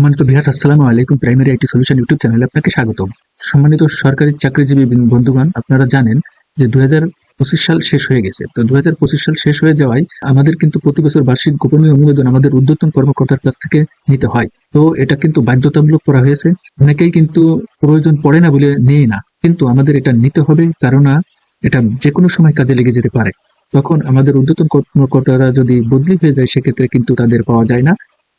সম্মানিত বিহাস আসসালামু আলাইকুম প্রাইমারি আইটি সলিউশন ইউটিউব চ্যানেলে আপনাকে স্বাগত সম্মানিত সরকারি চাকরিজীবী বন্ধুগণ, আপনারা জানেন যে পঁচিশ সাল শেষ হয়ে গেছে। তো পঁচিশ সাল শেষ হয়ে যাওয়ায় আমাদের কিন্তু প্রতি বছর বার্ষিক গোপনীয় অনুমোদন আমাদের উদ্যোতন কর্মকর্তার কাছ থেকে নিতে হয়। তো এটা কিন্তু বাধ্যতামূলক করা হয়েছে। অনেকেই কিন্তু প্রয়োজন পড়ে না বলে নেই না। কিন্তু আমাদের এটা নিতে হবে, কারণ এটা যে কোনো সময় কাজে লেগে যেতে পারে। তখন আমাদের উদ্যোতন কর্মকর্তারা যদি বদলি হয়ে যায়, সেক্ষেত্রে কিন্তু তাদের পাওয়া যায় না।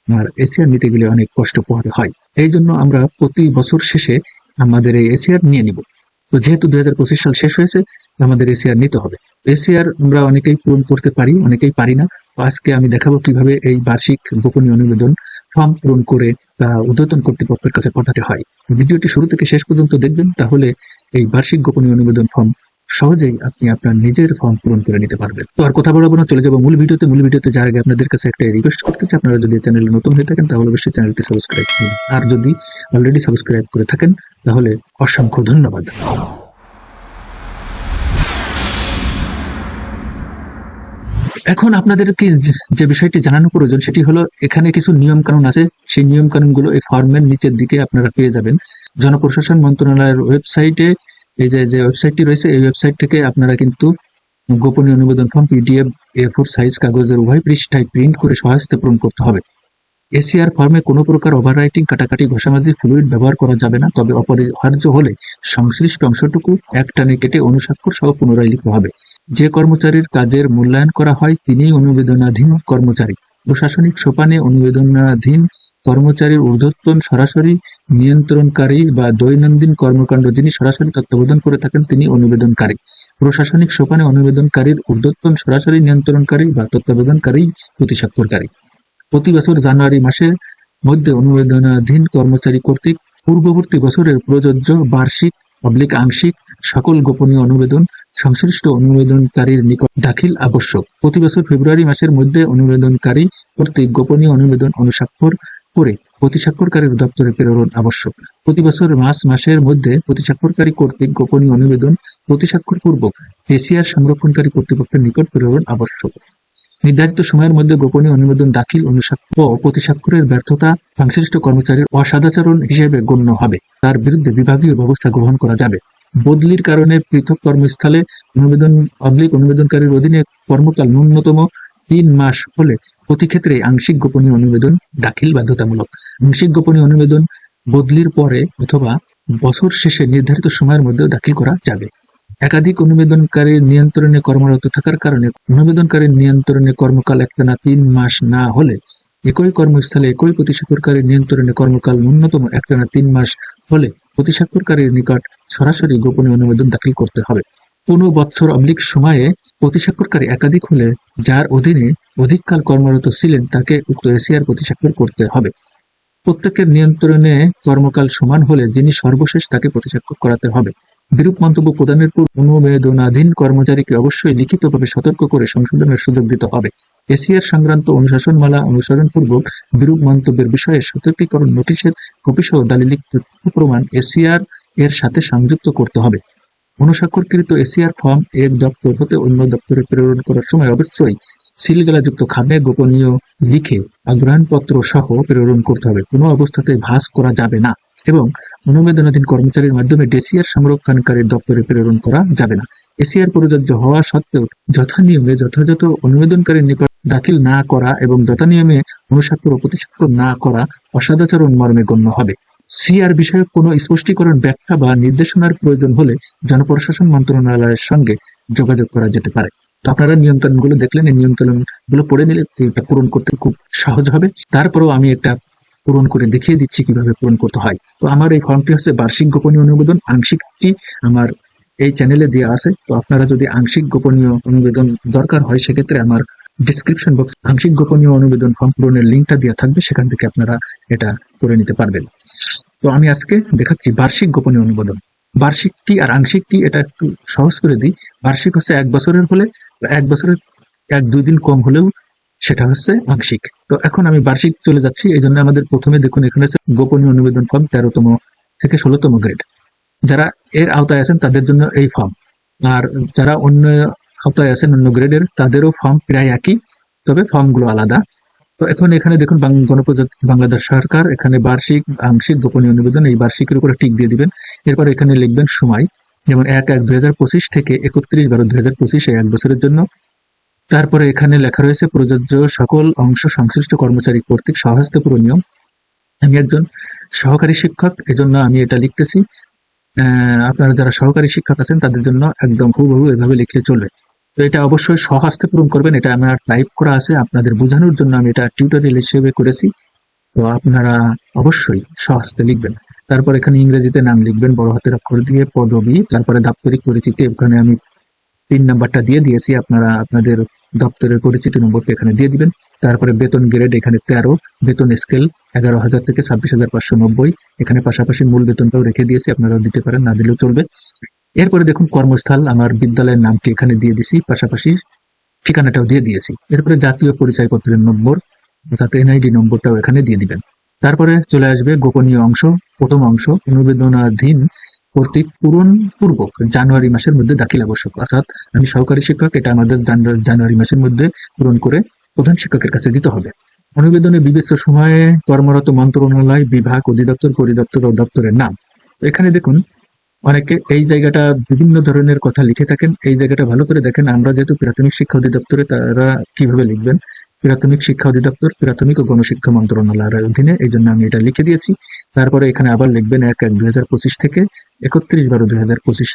আর এশিয়ার নিতে গেলে অনেক কষ্ট পোহাতে হয়। এই জন্য আমরা প্রতি বছর শেষে আমাদের এই এশিয়ার নিয়ে নিব। তো যেহেতু দুই সাল শেষ হয়েছে, আমাদের এশিয়ার নিতে হবে। এশিয়ার আমরা অনেকেই পূরণ করতে পারি, অনেকেই পারি না। আজকে আমি দেখাবো কীভাবে এই বার্ষিক গোপনীয় অনুমোদন ফর্ম পূরণ করে তা উদ্যোতন কর্তৃপক্ষের কাছে পাঠাতে হয়। ভিডিওটি শুরু থেকে শেষ পর্যন্ত দেখবেন, তাহলে এই বার্ষিক গোপনীয় অনুমোদন ফর্ম সহজেই আপনি আপনার নিজের ফর্ম পূরণ করে নিতে পারবেন। তো আর কথা বলব না, চলে যাব মূল ভিডিওতে। মূল ভিডিওতে যার আগে আপনাদের কাছে একটা রিকোয়েস্ট করতেছি। আপনারা যদি চ্যানেলে নতুন হয়ে থাকেন, তাহলে অবশ্যই চ্যানেলটি সাবস্ক্রাইব করুন। আর যদি অলরেডি সাবস্ক্রাইব করে থাকেন, তাহলে অসংখ্য ধন্যবাদ। এখন আপনাদেরকে যে- বিষয়টি জানানো প্রয়োজন, সেটি হলো এখানে কিছু নিয়ম কানুন আছে। সেই নিয়ম কানুনগুলো এই ফর্মের নিচের দিকে আপনারা পেয়ে যাবেন। জনপ্রশাসন মন্ত্রণালয়ের ওয়েবসাইটে এই যে যে ওয়েবসাইটটি রয়েছে, এই ওয়েবসাইট থেকে আপনারা কিন্তু গোপনীয় অনুমোদন form PDF A four size কাগজের উভয় পৃষ্ঠায় প্রিন্ট করে সহজতে পূরণ করতে হবে। এসিআর ফর্মে কোনো প্রকার ওভাররাইটিং কাটাকাটি ঘষামাজি ফ্লুইড ব্যবহার করা যাবে না, তবে অপরিহার্য হলে সংশ্লিষ্ট অংশটুকু এক টানে কেটে অনুস্বাক্ষর সহ পুনরায় লিখতে হবে। যে কর্মচারীর কাজের মূল্যায়ন করা হয়, তিনিই অনুবেদনাধীন কর্মচারী। প্রশাসনিক সোপানে অনুবেদনাধীন কর্মচারীর ঊর্ধ্বতন সরাসরি নিয়ন্ত্রণকারী বা দৈনন্দিন কর্মকাণ্ড যিনি সরাসরি তত্ত্বাবধান করে থাকেন, তিনি অনুবেদনকারী প্রশাসনিক সোপানে অনুবেদনকারীর ঊর্ধ্বতন সরাসরি নিয়ন্ত্রণকারী বা তত্ত্বাবধানকারী প্রতিস্বাক্ষরকারী। প্রতি বছর জানুয়ারি মাসের মধ্যে অনুবেদনাধীন কর্মচারী কর্তৃক পূর্ববর্তী বছরের প্রযোজ্য বার্ষিক অবলিক আংশিক সকল গোপনীয় অনুবেদন সংশ্লিষ্ট অনুবেদনকারীর নিকট দাখিল আবশ্যক। প্রতি বছর ফেব্রুয়ারি মাসের মধ্যে অনুবেদনকারী কর্তৃক গোপনীয় অনুবেদন অনুস্বাক্ষর করে প্রতিস্বাক্ষরকারীর দপ্তরে প্রেরণ আবশ্যক। প্রতি বছর মাস মাসের মধ্যে প্রতিস্বাক্ষরকারী কর্তৃক গোপনীয় অনুবেদন প্রতিস্বাক্ষর পূর্বক এশিয়ার সংরক্ষণকারী কর্তৃপক্ষের নিকট প্রেরণ আবশ্যক। নির্ধারিত সময়ের মধ্যে গোপনীয় অনুমোদন দাখিল অনুস্বাক্ষর ও প্রতিস্বাক্ষরের ব্যর্থতা সংশ্লিষ্ট কর্মচারীর অসদাচরণ হিসেবে গণ্য হবে। তার বিরুদ্ধে বিভাগীয় ব্যবস্থা গ্রহণ করা যাবে। বদলির কারণে পৃথক কর্মস্থলে অনুমোদন অবলিক অনুমোদনকারীর অধীনে কর্মকাল ন্যূনতম তিন মাস হলে প্রতি ক্ষেত্রে আংশিক গোপনীয় অনুমোদন দাখিল বাধ্যতামূলক। আংশিক গোপনীয় অনুমোদন বদলির পরে অথবা বছর শেষে নির্ধারিত সময়ের মধ্যে দাখিল করা যাবে। একাধিক অনুবেদনকারীর নিয়ন্ত্রণে কর্মরত থাকার কারণে অনুবেদনকারীর নিয়ন্ত্রণে কর্মকাল একটানা তিন মাস না হলে একই কর্মস্থলে একই প্রতিস্বাক্ষরকারীর নিয়ন্ত্রণে কর্মকাল ন্যূনতম একটানা তিন মাস হলে প্রতিস্বাক্ষরকারীর নিকট সরাসরি গোপনীয় অনুমোদন দাখিল করতে হবে। কোনো বৎসর অবলিক সময়ে প্রতিস্বাক্ষরকারী একাধিক হলে যার অধীনে অধিককাল কর্মরত ছিলেন তাকে উক্ত এশিয়ার প্রতিস্বাক্ষর করতে হবে। প্রত্যেকের নিয়ন্ত্রণে কর্মকাল সমান হলে যিনি সর্বশেষ তাকে প্রতিস্বাক্ষর করাতে হবে। বিরূপ মন্তব্য প্রদানের পর অনুবেদনাধীন কর্মচারীকে অবশ্যই লিখিতভাবে সতর্ক করে সংশোধনের সুযোগ দিতে হবে। এশিয়ার সংক্রান্ত অনুশাসনমালা অনুসরণ পূর্বক বিরূপ মন্তব্যের বিষয়ে সতর্কীকরণ নোটিশের কপিসহ দালিলিক প্রমাণ এশিয়ার এর সাথে সংযুক্ত করতে হবে। অনুস্বাক্ষরকৃত এশিয়ার ফর্ম এক দপ্তর হতে অন্য দপ্তরে প্রেরণ করার সময় অবশ্যই সিলগালাযুক্ত খামে গোপনীয় লিখে আগ্রহণপত্র সহ প্রেরণ করতে হবে। কোনো অবস্থাতে ভাস করা যাবে না এবং অনুবেদনাধীন কর্মচারীর মাধ্যমে ডেসিয়ার সংরক্ষণকারীর দপ্তরে প্রেরণ করা যাবে না। এসিআর প্রযোজ্য হওয়া সত্ত্বেও যথানিয়মে যথাযথ অনুবেদনকারীর নিকট দাখিল না করা এবং যথানিয়মে অনুস্বাক্ষর প্রতিস্বাক্ষর না করা অসদাচরণ মর্মে গণ্য হবে। সিআর বিষয়ক কোনো স্পষ্টীকরণ ব্যাখ্যা বা নির্দেশনার প্রয়োজন হলে জনপ্রশাসন মন্ত্রণালয়ের সঙ্গে যোগাযোগ করা যেতে পারে। তো আপনারা নিয়মকানুনগুলো দেখলেন, এই নিয়মকানুনগুলো পড়ে নিলে এটা পূরণ করতে খুব সহজ হবে। তারপরেও আমি একটা পূরণ করে দেখিয়ে দিচ্ছি কীভাবে পূরণ করতে হয়। তো আমার এই ফর্মটি হচ্ছে বার্ষিক গোপনীয় অনুমোদন আংশিকটি আমার এই চ্যানেলে দেওয়া আছে। তো আপনারা যদি আংশিক গোপনীয় অনুবেদন দরকার হয়, সেক্ষেত্রে আমার ডিসক্রিপশন বক্স আংশিক গোপনীয় অনুবেদন ফর্ম পূরণের লিঙ্কটা দেওয়া থাকবে, সেখান থেকে আপনারা এটা করে নিতে পারবেন। তো আমি আজকে দেখাচ্ছি বার্ষিক গোপনীয় অনুমোদন। বার্ষিকটি আর আংশিকটি এটা একটু সহজ করে দিই। বার্ষিক হচ্ছে এক বছরের হলে, এক বছরের এক দুই দিন কম হলেও সেটা হচ্ছে আংশিক। তো এখন আমি বার্ষিক চলে যাচ্ছি, এই জন্য আমাদের প্রথমে দেখুন, এখানে হচ্ছে গোপনীয় অনুবেদন ফর্ম তেরোতম থেকে ষোলোতম গ্রেড যারা এর আওতায় আছেন তাদের জন্য এই ফর্ম আর যারা অন্য আওতায় আছেন অন্য গ্রেডের তাদেরও ফর্ম প্রায় একই, তবে ফর্মগুলো আলাদা। তো এখন এখানে দেখুন গণপ্রজাতন্ত্রী বাংলাদেশ সরকার, এখানে বার্ষিক, আংশিক গোপনীয় নিবেদন, এই বার্ষিকের উপরে টিক দিয়ে দিবেন। এরপর এখানে লিখবেন সময়, যেমন এক এক দুই থেকে একত্রিশ বারো দুই হাজার পঁচিশ এক বছরের জন্য। তারপরে এখানে লেখা রয়েছে, প্রযোজ্য সকল অংশ সংশ্লিষ্ট কর্মচারী কর্তৃক সহস্তে নিয়ম। আমি একজন সহকারী শিক্ষক, এজন্য আমি এটা লিখতেছি। আপনারা যারা সহকারী শিক্ষক আছেন, তাদের জন্য একদম হুবহু এভাবে লিখলে চলবে। তো এটা অবশ্যই স্বহস্তে পূরণ করবেন। এটা আমার টাইপ করা আছে। আপনাদের বোঝানোর জন্য আমি এটা টিউটোরিয়াল হিসেবে করেছি। তো আপনারা অবশ্যই স্বহস্তে লিখবেন। তারপর এখানে ইংরেজিতে নাম লিখবেন, বড় হাতের অক্ষর দিয়ে পদবি, তারপরে দাপ্তরিক পরিচিতি, ওখানে আমি তিন নাম্বারটা দিয়ে দিয়েছি। আপনারা আপনাদের দপ্তরের পরিচিতি নম্বরটা এখানে দিয়ে দিবেন। তারপরে বেতন গ্রেড, এখানে তেরো, বেতন স্কেল এগারো হাজার থেকে ছাব্বিশ হাজার পাঁচশো নব্বই। এখানে পাশাপাশি মূল বেতনটাও রেখে দিয়েছি, আপনারাও দিতে পারেন, না দিলেও চলবে। এরপরে দেখুন কর্মস্থল, আমার বিদ্যালয়ের নামটি এখানে দিয়ে দিছি, পাশাপাশি ঠিকানাটাও দিয়ে দিয়েছি। এরপরে জাতীয় পরিচয়পত্রের নম্বর, অর্থাৎ এনআইডি নম্বরটাও এখানে দিয়ে দিবেন। তারপরে চলে আসবে গোপনীয় অংশ, প্রথম অংশ, অনুবেদনাধীন কর্তৃক পূরণ পূর্বক জানুয়ারি মাসের মধ্যে দাখিল আবশ্যক। অর্থাৎ আমি সহকারী শিক্ষক, এটা আমাদের জানুয়ারি মাসের মধ্যে পূরণ করে প্রধান শিক্ষকের কাছে দিতে হবে। অনুবেদনে বিবেচ্য সময়ে কর্মরত মন্ত্রণালয়, বিভাগ, অধিদপ্তর, পরিদপ্তর ও দপ্তরের নাম। এখানে দেখুন অনেকে এই জায়গাটা বিভিন্ন ধরনের কথা লিখে থাকেন, এই জায়গাটা ভালো করে দেখেন। আমরা যেহেতু প্রাথমিক শিক্ষা অধিদপ্তরে তারা কীভাবে লিখবেন? প্রাথমিক শিক্ষা অধিদপ্তর, প্রাথমিক ও গণশিক্ষা মন্ত্রণালয়ের অধীনে, এই জন্য আমি এটা লিখে দিয়েছি। তারপরে এখানে আবার লিখবেন এক এক দুই থেকে একত্রিশ বারো দুই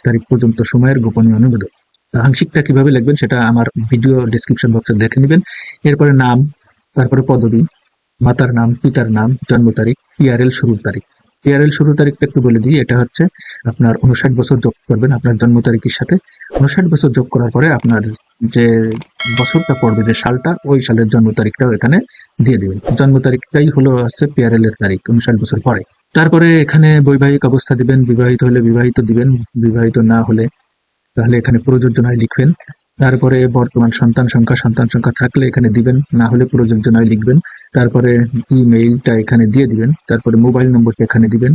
তারিখ পর্যন্ত সময়ের গোপনীয় অনুবেদন তো আংশিকটা কীভাবে লিখবেন সেটা আমার ভিডিও ডিসক্রিপশন বক্সে দেখে নেবেন। এরপরে নাম, তারপরে পদবি, মাতার নাম, পিতার নাম, জন্ম তারিখ, পিআরএল শুরুর তারিখ। পিআরএল শুরুর তারিখটা একটু বলে দিই। এটা হচ্ছে আপনার উনষাট বছর যোগ করবেন আপনার জন্ম তারিখের সাথে। উনষাট বছর যোগ করার পরে আপনার যে বছরটা পড়বে, যে সালটা, ওই সালের জন্ম তারিখটাও এখানে দিয়ে দেবেন। জন্ম তারিখটাই হলো হচ্ছে পিআরএল এর তারিখ উনষাট বছর পরে। তারপরে এখানে বৈবাহিক অবস্থা দিবেন, বিবাহিত হলে বিবাহিত দিবেন, বিবাহিত না হলে তাহলে এখানে প্রযোজ্য নয় লিখবেন। তারপরে বর্তমান সন্তান সংখ্যা সন্তান সংখ্যা থাকলে এখানে দিবেন, না হলে প্রযোজ্য নয় লিখবেন। তারপরে ইমেইলটা এখানে দিয়ে দিবেন, তারপরে মোবাইল নম্বরটা এখানে দিবেন,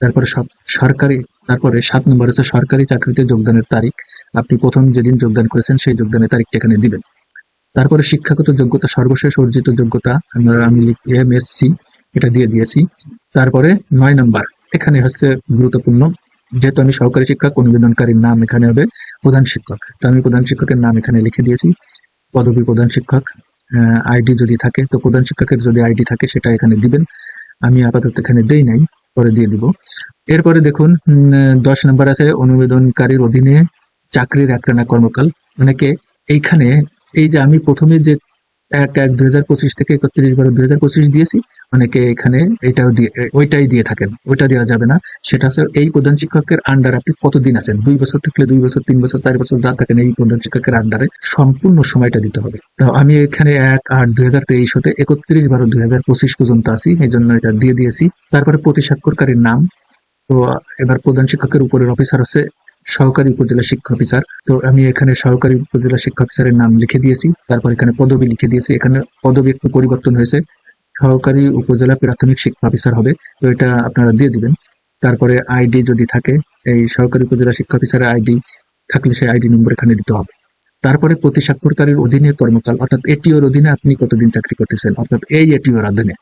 তারপরে সব সরকারি, তারপরে সাত নম্বর হচ্ছে সরকারি চাকরিতে যোগদানের তারিখ। আপনি প্রথম যেদিন যোগদান করেছেন, সেই যোগদানের তারিখটা এখানে দিবেন। তারপরে শিক্ষাগত যোগ্যতা, সর্বশেষ অর্জিত যোগ্যতা, আমরা, আমি এম এটা দিয়ে দিয়েছি। তারপরে নয় নম্বর, এখানে হচ্ছে গুরুত্বপূর্ণ যেহেতু আমি সহকারী শিক্ষক অনুবেদনকারীর নাম এখানে হবে প্রধান শিক্ষক। তো আমি প্রধান শিক্ষকের নাম এখানে লিখে দিয়েছি, পদবী প্রধান শিক্ষক। আইডি যদি থাকে, তো প্রধান শিক্ষকের যদি আইডি থাকে, সেটা এখানে দিবেন। আমি আপাতত এখানে দেই নাই, পরে দিয়ে দিব। এরপরে দেখুন দশ নম্বর আছে অনুবেদনকারীর অধীনে চাকরির একটানা কর্মকাল। অনেকে এইখানে, এই যে আমি প্রথমে যে এক এক, দুই হাজার পঁচিশ থেকে একত্রিশ বারো দুই হাজার পঁচিশ দিয়েছি। অনেকে এখানে এটাও দিয়ে ওইটাই দিয়ে থাকেন। ওইটা দেওয়া যাবে না। সেটা হচ্ছে এই প্রধান শিক্ষকের আন্ডার আপনি কতদিন আছেন? দুই বছর থাকলে দুই বছর, তিন বছর, চার বছর যা থাকেন এই প্রধান শিক্ষকের আন্ডারে সম্পূর্ণ সময়টা দিতে হবে। তো আমি এখানে এক, আট, দুই হাজার তেইশ হতে একত্রিশ বারো দুই হাজার পঁচিশ পর্যন্ত আছি, এই জন্য এটা দিয়ে দিয়েছি। তারপরে প্রতি স্বাক্ষরকারীর নাম। তো এবার প্রধান শিক্ষকের উপরের অফিসার হচ্ছে সহকারী উপজেলা শিক্ষা অফিসার। তো আমি এখানে সহকারী উপজেলা শিক্ষা অফিসারের নাম লিখে দিয়েছি। তারপর এখানে পদবি লিখে দিয়েছি। এখানে পদবি একটু পরিবর্তন হয়েছে। সহকারী উপজেলা প্রাথমিক শিক্ষা অফিসার হবে। তো এটা আপনারা দিয়ে দিবেন। তারপরে আইডি যদি থাকে, এই সহকারী উপজেলা শিক্ষা অফিসারের আইডি থাকলে সেই আইডি নম্বর এখানে দিতে হবে। তারপরে প্রতি স্বাক্ষরকারীর অধীনে কর্মকাল, অর্থাৎ এটিওর অধীনে আপনি কতদিন চাকরি করতেছেন? অর্থাৎ এই এটিওর অধীনে।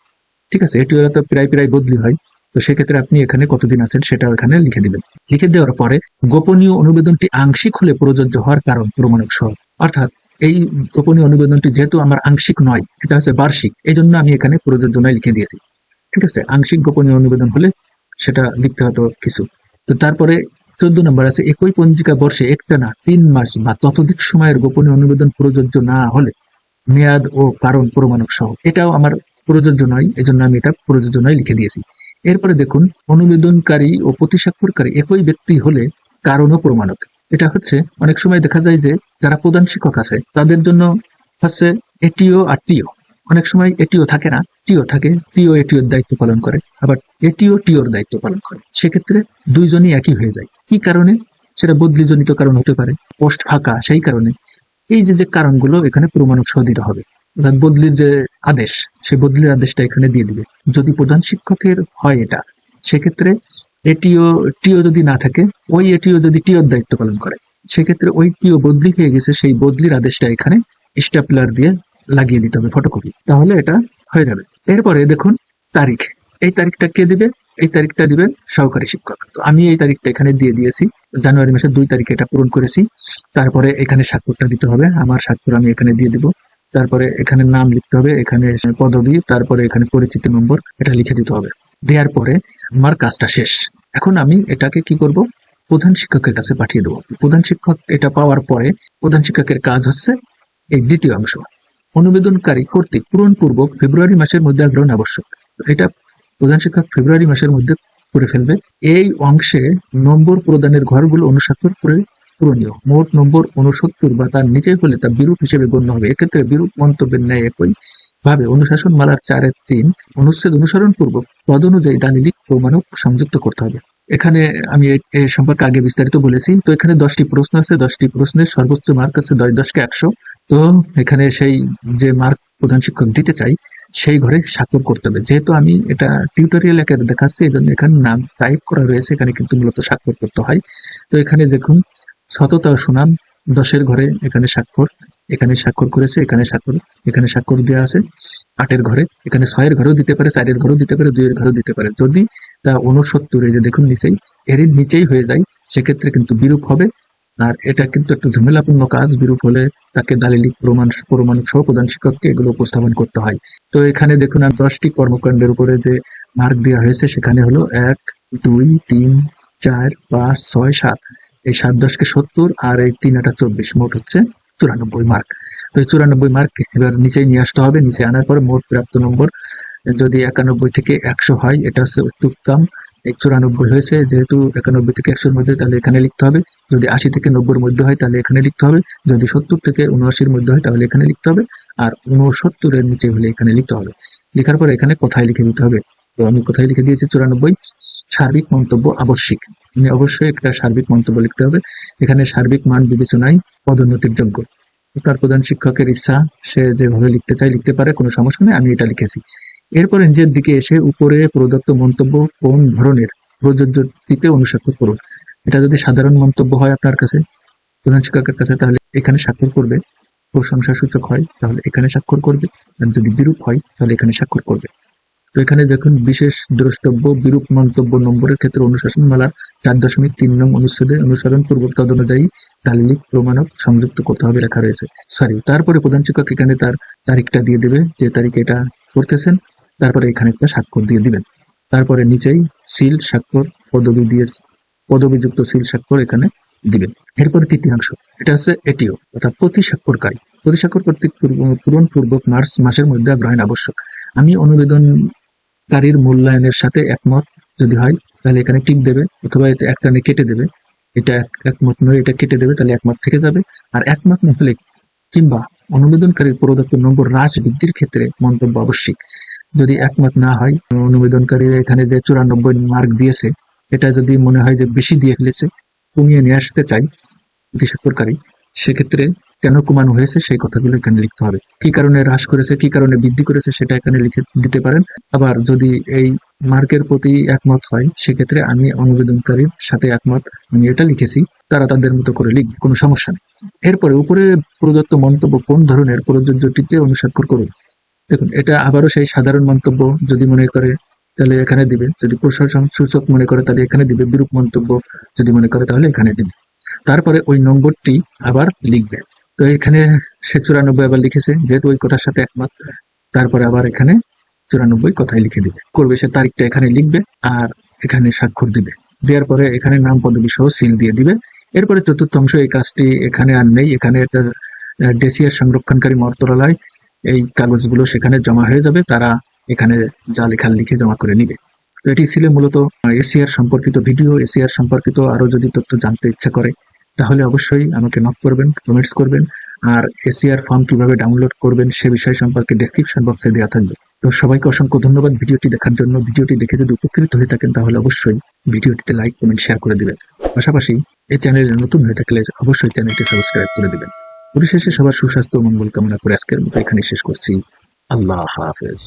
ঠিক আছে, এটিওর তো প্রায় প্রায় বদলি হয়। তো সেক্ষেত্রে আপনি এখানে কতদিন আছেন সেটা এখানে লিখে দিবেন। লিখে দেওয়ার পরে গোপনীয় অনুবেদনটি আংশিক হলে প্রযোজ্য হওয়ার কারণ প্রমাণক সহ। অর্থাৎ এই গোপনীয় অনুবেদনটি যেহেতু আমার আংশিক নয়, এটা হচ্ছে বার্ষিক এই জন্য আমি এখানে প্রযোজ্য নয় লিখে দিয়েছি। ঠিক আছে? আংশিক গোপনীয় অনুবেদন হলে সেটা লিখতে হতো কিছু। তো তারপরে চোদ্দ নম্বর আছে, একই পঞ্জিকা বর্ষে একটা না তিন মাস বা ততোধিক সময়ের গোপনীয় অনুবেদন প্রযোজ্য না হলে মেয়াদ ও কারণ প্রমাণক সহ। এটাও আমার প্রযোজ্য নয়, এজন্য আমি এটা প্রযোজ্য নয় লিখে দিয়েছি। এরপরে দেখুন অনুবেদনকারী ও প্রতিস্বাক্ষরকারী একই ব্যক্তি হলে কারণ ও প্রমাণক। এটা হচ্ছে, অনেক সময় দেখা যায় যে যারা প্রধান শিক্ষক আছে, তাদের জন্য হচ্ছে এটিও আর টিও। অনেক সময় এটিও থাকে না, টিও থাকে, টিও এটিওর দায়িত্ব পালন করে, আবার এটিও টিওর দায়িত্ব পালন করে। সেক্ষেত্রে দুইজনই একই হয়ে যায়। কি কারণে? সেটা বদলিজনিত কারণ হতে পারে, পোস্ট ফাঁকা, সেই কারণে। এই যে যে কারণগুলো এখানে প্রমাণক সহ দিতে হবে। বদলির যে আদেশ, সেই বদলির আদেশটা এখানে দিয়ে দিবে। যদি প্রধান শিক্ষকের হয় এটা, সেক্ষেত্রে এটিও, টিও যদি না থাকে, ওই এটিও যদি টিওর দায়িত্ব পালন করে, সেক্ষেত্রে ওই টিও বদলি হয়ে গেছে, সেই বদলির আদেশটা এখানে স্ট্যাপলার দিয়ে লাগিয়ে দিতে হবে ফটোকপি। তাহলে এটা হয়ে যাবে। এরপরে দেখুন তারিখ। এই তারিখটা কে দিবে? এই তারিখটা দিবেন সহকারী শিক্ষক। তো আমি এই তারিখটা এখানে দিয়ে দিয়েছি। জানুয়ারি মাসের দুই তারিখে এটা পূরণ করেছি। তারপরে এখানে স্বাক্ষরটা দিতে হবে। আমার স্বাক্ষর আমি এখানে দিয়ে দিব। তারপরে এখানে নাম লিখতে হবে, এখানে পদবি, তারপরে এখানে পরিচিতি নম্বর, এটা লিখে দিতে হবে। দেওয়ার পরে আমার কাজটা শেষ। এখন আমি এটাকে কি করব? প্রধান শিক্ষকের কাছে পাঠিয়ে দেবো। প্রধান শিক্ষক এটা পাওয়ার পরে প্রধান শিক্ষকের কাজ হচ্ছে এই দ্বিতীয় অংশ। অনুবেদনকারী কর্তৃক পূরণপূর্বক ফেব্রুয়ারি মাসের মধ্যে গ্রহণ আবশ্যক। এটা প্রধান শিক্ষক ফেব্রুয়ারি মাসের মধ্যে করে ফেলবে। এই অংশে নম্বর প্রদানের ঘরগুলো অনুস্বাক্ষর করে পূরণীয়। মোট নম্বর উনসত্তর বা তার নিচে হলে তা বিরূপ হিসেবে গণ্য হবে। এক্ষেত্রে বিরূপ মন্তব্যের ন্যায় একই ভাবে অনুশাসন মালার চারের তিন অনুচ্ছেদ অনুসরণ পূর্বক পদ অনুযায়ী দানিলিক প্রমাণক সংযুক্ত করতে হবে। এখানে আমি এ- সম্পর্কে আগে বিস্তারিত বলেছি। তো এখানে দশটি প্রশ্ন আছে। দশটি প্রশ্নের সর্বোচ্চ মার্ক আছে দশ দশকে একশো। তো এখানে সেই যে মার্ক প্রধান শিক্ষক দিতে চাই, সেই ঘরে স্বাক্ষর করতে হবে। যেহেতু আমি এটা টিউটোরিয়াল আকারে দেখাচ্ছি এই জন্য এখানে নাম টাইপ করা রয়েছে। এখানে কিন্তু মূলত স্বাক্ষর করতে হয়। তো এখানে দেখুন সততা সুনাম দশের ঘরে এখানে স্বাক্ষর এখানে স্বাক্ষর করেছে, এখানে স্বাক্ষর এখানে স্বাক্ষর দেওয়া আছে। আটের ঘরে, এখানে ছয়ের ঘরেও দিতে পারে, চারের ঘরেও দিতে পারে, দুইয়ের ঘরেও দিতে পারে। যদি তা উনসত্তর এই যে দেখুন নিচেই, এর নিচেই হয়ে যায়, সেক্ষেত্রে কিন্তু বিরূপ হবে। আর এটা কিন্তু একটু ঝামেলাপূর্ণ কাজ, বিরূপ হলে তাকে দালিলিক প্রমাণ, প্রমাণক সহ প্রধান শিক্ষককে এগুলো উপস্থাপন করতে হয়। তো এখানে দেখুন আর দশটি কর্মকাণ্ডের উপরে যে মার্ক দেওয়া হয়েছে, সেখানে হলো এক, দুই, তিন, চার, পাঁচ, ছয়, সাত। এই সাত দশকে সত্তর আর এই তিন আটা চব্বিশ, মোট হচ্ছে চুরানব্বই মার্ক তো এই চুরানব্বই মার্ক এবার নিচেই নিয়ে আসতে হবে, নিচে আনার পরে মোট প্রাপ্ত নম্বর যদি একানব্বই থেকে একশো হয়, এটা হচ্ছে অত্যুত্তম এই চুরানব্বই হয়েছে, যেহেতু একানব্বই থেকে একশোর মধ্যে, তাহলে এখানে লিখতে হবে। যদি আশি থেকে নব্বইয়ের মধ্যে হয়, তাহলে এখানে লিখতে হবে। যদি সত্তর থেকে উনআশির মধ্যে হয়, তাহলে এখানে লিখতে হবে। আর উনসত্তরের নিচে হলে এখানে লিখতে হবে। লেখার পরে এখানে কোথায় লিখে দিতে হবে? তো আমি কোথায় লিখে দিয়েছি? চুরানব্বই সার্বিক মন্তব্য আবশ্যিক। অবশ্যই একটা সার্বিক মন্তব্য লিখতে হবে। এখানে সার্বিক মান বিবেচনায় পদোন্নতির যোগ্য। তার প্রধান শিক্ষকের ইচ্ছা, সে যেভাবে লিখতে চায় লিখতে পারে, কোনো সমস্যা নেই, আমি এটা লিখেছি। এরপরে নিজের দিকে এসে উপরে প্রদত্ত মন্তব্য কোন ধরনের প্রযোজ্যটিতে অনুস্বাক্ষর করুন। এটা যদি সাধারণ মন্তব্য হয় আপনার কাছে, প্রধান শিক্ষকের কাছে, তাহলে এখানে স্বাক্ষর করবে। প্রশংসা সূচক হয়, তাহলে এখানে স্বাক্ষর করবে। যদি বিরূপ হয়, তাহলে এখানে স্বাক্ষর করবে। তো এখানে দেখুন, বিশেষ দ্রষ্টব্য, বিরূপ মন্তব্য নম্বরের ক্ষেত্রে অনুশাসন মালার চার দশমিক তিন নং অনুচ্ছেদে অনুসরণ পূর্বক তদ অনুযায়ী দালিলিক প্রমাণক সংযুক্ত করতে হবে লেখা রয়েছে। সরি তারপরে প্রধান শিক্ষক এখানে তার তারিখটা দিয়ে দেবে, যে তারিখে এটা করতেছেন, তারপরে এখানে একটা স্বাক্ষর দিয়ে দিবেন। তারপরে নিচেই সিল স্বাক্ষর, পদবি দিয়ে পদবিযুক্ত সিল স্বাক্ষর এখানে দিবেন। এরপরে তৃতীয়াংশ, এটা হচ্ছে এটিও, অর্থাৎ প্রতি স্বাক্ষরকারী। প্রতি স্বাক্ষর কর্তৃক পূর্ব- পূরণপূর্বক মার্চ মাসের মধ্যে গ্রহণ আবশ্যক। আমি অনুবেদনকারীর মূল্যায়নের সাথে একমত যদি হয়, তাহলে এখানে টিক দেবে অথবা এটা একটানে কেটে দেবে। এটা এক- একমত নয়, এটা কেটে দেবে, তাহলে একমত থেকে যাবে। আর একমত না হলে কিংবা অনুবেদনকারীর প্রদত্ত নম্বর হ্রাস বৃদ্ধির ক্ষেত্রে মন্তব্য আবশ্যিক। যদি একমত না হয় অনুবেদনকারী এখানে যে চুরানব্বই মার্ক দিয়েছে, এটা যদি মনে হয় যে বেশি দিয়ে ফেলেছে, কমিয়ে নিয়ে আসতে চাই স্বাক্ষরকারী সেক্ষেত্রে কেন কমানো হয়েছে সেই কথাগুলো এখানে লিখতে হবে। কি কারণে হ্রাস করেছে, কি কারণে বৃদ্ধি করেছে সেটা এখানে লিখে দিতে পারেন। আবার যদি এই মার্কের প্রতি একমত হয়, সেক্ষেত্রে আমি অনুবেদনকারীর সাথে একমত। আমি এটা লিখেছি, তারা তাদের মতো করে লিখবে, কোনো সমস্যা নেই। এরপরে উপরে প্রদত্ত মন্তব্য কোন ধরনের প্রযোজ্যটিতে অনুস্বাক্ষর করুন। দেখুন, এটা আবারও সেই সাধারণ মন্তব্য যদি মনে করে, তাহলে এখানে দিবে। যদি প্রশাসন সূচক মনে করে, তাহলে এখানে দিবে। বিরূপ মন্তব্য যদি মনে করে, তাহলে এখানে দিবে। তারপরে ওই নম্বরটি আবার লিখবে। তো এখানে সে চুরানব্বই আবার লিখেছে, যেহেতু ওই কথার সাথে একমত, তারপরে আবার এখানে চুরানব্বই কথাই লিখে দিবে। করবে সে তারিখটা এখানে লিখবে আর এখানে স্বাক্ষর দিবে। দেওয়ার পরে এখানে নাম পদবি সহ সিল দিয়ে দিবে। এরপরে চতুর্থ অংশ, এই কাজটি এখানে আর নেই। এখানে একটা ডেসিয়ার সংরক্ষণকারী মন্ত্রণালয় এই কাগজগুলো সেখানে জমা হয়ে যাবে। তারা এখানে যা লেখার লিখে জমা করে নিবে। তো এটি ছিল মূলত এসিআর সম্পর্কিত ভিডিও। এসিআর সম্পর্কিত আরও যদি তথ্য জানতে ইচ্ছা করে তাহলে অবশ্যই আমাকে নক করবেন কমেন্টস করবেন, আর এসিআর ফর্ম কীভাবে ডাউনলোড করবেন সে বিষয় সম্পর্কে ডেসক্রিপশন বক্সে দেওয়া থাকবে। তো সবাইকে অসংখ্য ধন্যবাদ ভিডিওটি দেখার জন্য। ভিডিওটি দেখে যদি উপকৃত হয়ে থাকেন, তাহলে অবশ্যই ভিডিওটিতে লাইক কমেন্ট শেয়ার করে দিবেন। পাশাপাশি এই চ্যানেলে নতুন হয়ে থাকলে অবশ্যই চ্যানেলটি সাবস্ক্রাইব করে দিবেন। পরিশেষে সবার সুস্বাস্থ্য মঙ্গল কামনা করে আজকের মতো এখানে শেষ করছি। আল্লাহ হাফেজ।